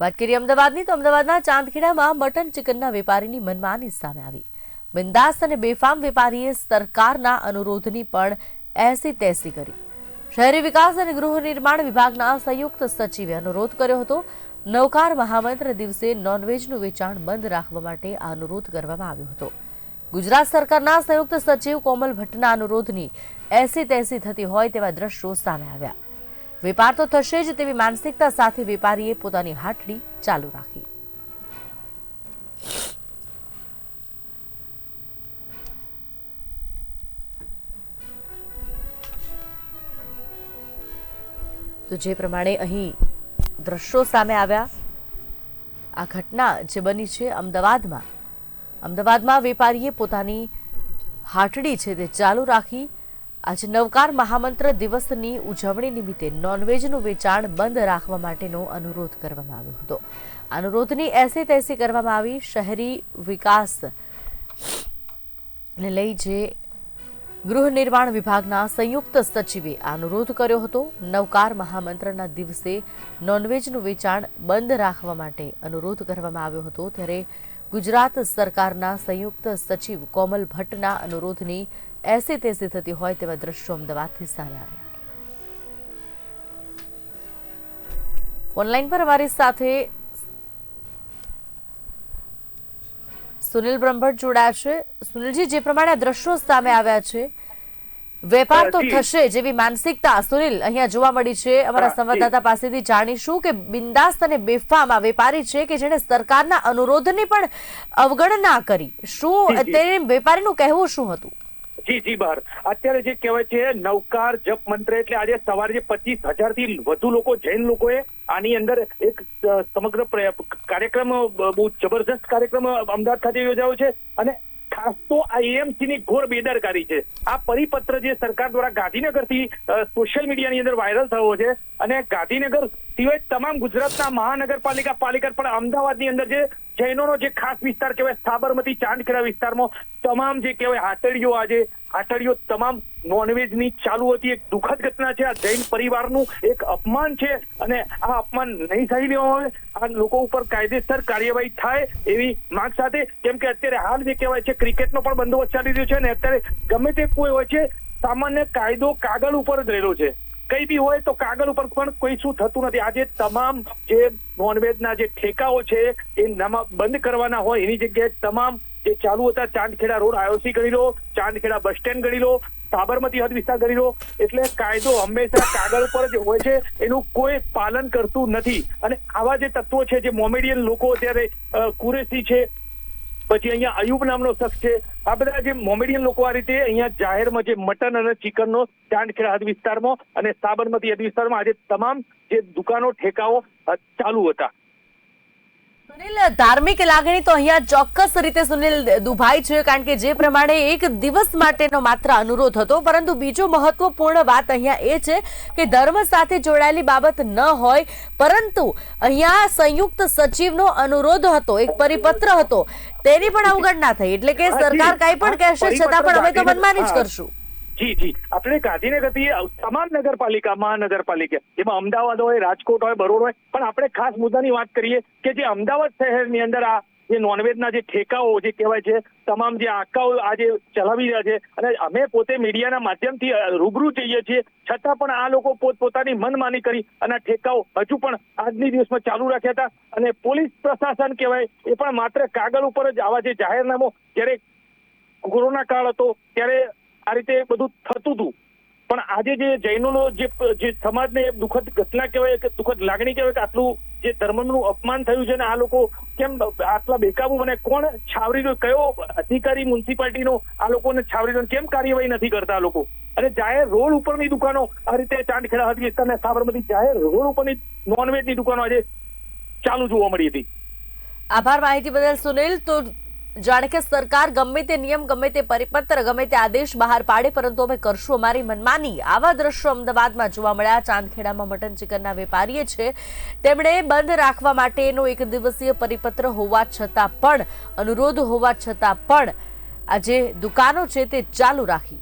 વાત કરીએ અમદાવાદની, તો અમદાવાદના ચાંદખેડામાં મટન ચિકનના વેપારીની મનમાની સામે આવી. બિંદાસ અને બેફામ વેપારીએ સરકારના અનુરોધની પણ એસી તેસી કરી. શહેરી વિકાસ અને ગૃહ નિર્માણ વિભાગના સંયુક્ત સચિવે અનુરોધ કર્યો હતો. નવકાર મહામંત્ર દિવસે નોનવેજનું વેચાણ બંધ રાખવા માટે આ અનુરોધ કરવામાં આવ્યો હતો. ગુજરાત સરકારના સંયુક્ત સચિવ કોમલ ભટ્ટના અનુરોધની એસી તેસી થતી હોય તેવા દ્રશ્યો સામે આવ્યા. વેપાર તો થશે જ તેવી માનસિકતા સાથે વેપારીએ પોતાની હાટડી ચાલુ રાખી. તો જે પ્રમાણે અહીં દ્રશ્યો સામે આવ્યા, આ ઘટના જે બની છે અમદાવાદમાં અમદાવાદમાં વેપારીએ પોતાની હાટડી છે તે ચાલુ રાખી આજે નવકાર મહામંત્ર દિવસની ઉજવણી નિમિત્તે નોનવેજનું વેચાણ બંધ રાખવા માટેનો અનુરોધ કરવામાં આવ્યો હતો. અનુરોધની એસી તેસી કરવામાં આવી. શહેરી વિકાસ ને લઈ જે ગૃહ નિર્માણ વિભાગના સંયુક્ત સચિવે અનુરોધ કર્યો હતો, નવકાર મહામંત્રના દિવસે નોનવેજનું વેચાણ બંધ રાખવા માટે અનુરોધ કરવામાં આવ્યો હતો, ત્યારે ગુજરાત સરકારના સંયુક્ત સચિવ કોમલ ભટ્ટના અનુરોધની એસી તેસે થતી હોય તેવા દ્રશ્યો અમદાવાદથી સામે આવ્યા. ઓનલાઈન પર અમારી સાથે સુનિલ બ્રહ્મભટ્ટ જોડાયા છે. સુનિલજી જે પ્રમાણે આ દ્રશ્યો સામે આવ્યા છે વેપાર તો થશે જેવી માનસિકતા સુનિલ અહીંયા જોવા મળી છે. અમારા સંવાદદાતા પાસેથી જાણીશું કે બિંદાસ્ત અને બેફામ આ વેપારી છે કે જેણે સરકારના અનુરોધની પણ અવગણના કરી. શું. તે વેપારીનું કહેવું શું હતું? જી જી, બહાર. અત્યારે જે કહેવાય છે નવકાર જપ મંત્ર એટલે આજે સવારે જે પચીસ હજારથી વધુ લોકો, જૈન લોકોએ આની અંદર એક સમગ્ર કાર્યક્રમ બહુ જબરજસ્ત કાર્યક્રમ અમદાવાદ ખાતે યોજાયો છે અને ખાસ તો આ એએમસી ની ઘોર બેદરકારી છે. આ પરિપત્ર જે સરકાર દ્વારા ગાંધીનગરથી સોશિયલ મીડિયાની અંદર વાયરલ થયો છે અને ગાંધીનગર સિવાય તમામ ગુજરાતના મહાનગરપાલિકા, પાલિકા પણ અમદાવાદની અંદર જે જૈનોનો જે ખાસ વિસ્તાર કહેવાય સાબરમતી ચાંદખેડા વિસ્તારમાં તમામ જે કહેવાય હાટડીઓ આજે હાટડીઓ તમામ નોનવેજની ચાલુ હતી. એક દુઃખદ ઘટના છે. આ જૈન પરિવારનું એક અપમાન છે અને આ અપમાન નહીં સહી લેવામાં આવે. આ લોકો ઉપર કાયદેસર કાર્યવાહી થાય એવી માંગ સાથે. કેમ કે અત્યારે હાલ જે કહેવાય છે, ક્રિકેટનો પણ બંદોબસ્ત ચાલી રહ્યો છે અને અત્યારે ગમે તે કોઈ હોય છે, સામાન્ય કાયદો કાગળ ઉપર જ રહેલો છે. કઈ બી હોય તો કાગળ ઉપર પણ કોઈ શું થતું નથી. આજે તમામ જે નોનવેજના જે ઠેકાઓ છે, એ બંધ કરવાના હોય એની જગ્યાએ તમામ જે ચાલુ હતા, ચાંદખેડા રોડ આયોસી ગણી લો, ચાંદખેડા બસ સ્ટેન્ડ ગણી લો, સાબરમતી હદ વિસ્તાર ગણી લો, એટલે કાયદો હંમેશા કાગળ ઉપર જ હોય છે, એનું કોઈ પાલન કરતું નથી. અને આવા જે તત્વો છે, જે મોમેડિયન લોકો અત્યારે કુરેસી છે પછી અહીંયા અયુબ નામનો શખ્સ છે. આ બધા જે મોમેડિયન લોકો આ રીતે અહીંયા જાહેરમાં જે મટન અને ચિકનનો ચાંડખેડા હદ વિસ્તારમાં અને સાબરમતી હદ વિસ્તારમાં આજે તમામ જે દુકાનો, ઠેકાઓ ચાલુ હતા. સુનિલ ધાર્મિક લાગણી તો અહીંયા ચોક્કસ રીતે સુનિલ દુભાઈ છે કારણ કે જે પ્રમાણે એક દિવસ માટેનો માત્ર અનુરોધ હતો. પરંતુ બીજો મહત્વપૂર્ણ વાત અહીંયા એ છે કે ધર્મ સાથે જોડાયેલી બાબત ન હોય પરંતુ અહીંયા સંયુક્ત સચિવનો અનુરોધ હતો એક પરિપત્ર હતો. તેની પણ અવગણના થઈ એટલે કે સરકાર કાંઈ પણ કહેશે છતાં પણ અમે તો મનમાની જ. કરશું. જી જી. આપણે ગાંધીનગરથી તમામ નગરપાલિકા, મહાનગરપાલિકા, જેમાં અમદાવાદ હોય, રાજકોટ હોય, બરોડ હોય, પણ આપણે ખાસ મુદ્દાની વાત કરીએ કે જે અમદાવાદ શહેરની અંદર આ જે નોનવેજના જે ઠેકાઓ જે કહેવાય છે, તમામ જે આકાઓ આજે ચલાવી રહ્યા છે, અને અમે પોતે મીડિયાના માધ્યમથી રૂબરૂ જઈએ છીએ, છતાં પણ આ લોકો પોત પોતાની મનમાની કરી અને ઠેકાઓ હજુ પણ આજની દિવસમાં ચાલુ રાખ્યા હતા. અને પોલીસ પ્રશાસન કહેવાય, એ પણ માત્ર કાગળ ઉપર જ આવા જે જાહેરનામો, જ્યારે કોરોના કાળ હતો, ત્યારે આ રીતે બધું થતું હતું. પણ આજે જે જૈનોનો જે સમાજને દુઃખદ ઘટના કહેવાય કે દુઃખદ લાગણી કહેવાય કે આટલું જે ધર્મનું અપમાન થયું છે ને આ લોકો કેમ આટલા બેકાબુ બને કોણ છાવરી કયો અધિકારી મ્યુનિસિપાલિટીનો આ લોકોને છાવરી કેમ કાર્યવાહી નથી કરતા લોકો? અને જાહેર રોડ ઉપરની દુકાનો આ રીતે ચાંદખેડા હદ વિસ્તાર અને સાબરમતી જાહેર રોડ ઉપરની નોનવેજની દુકાનો આજે ચાલુ જોવા મળી હતી. આભાર માહિતી બદલ સુનિલ. તો જાણે કે સરકાર ગમે તે નિયમ, ગમે તે પરિપત્ર, ગમે તે આદેશ બહાર પાડે, પરંતુ અમે કરશું અમારી મનમાની. આવા દ્રશ્યો અમદાવાદમાં જોવા મળ્યા. ચાંદખેડામાં મટન ચિકનના વેપારીએ છે. તેમણે બંધ રાખવા માટેનો એક દિવસીય પરિપત્ર હોવા છતાં પણ, અનુરોધ હોવા છતાં પણ આ જે દુકાનો છે તે ચાલુ રાખી.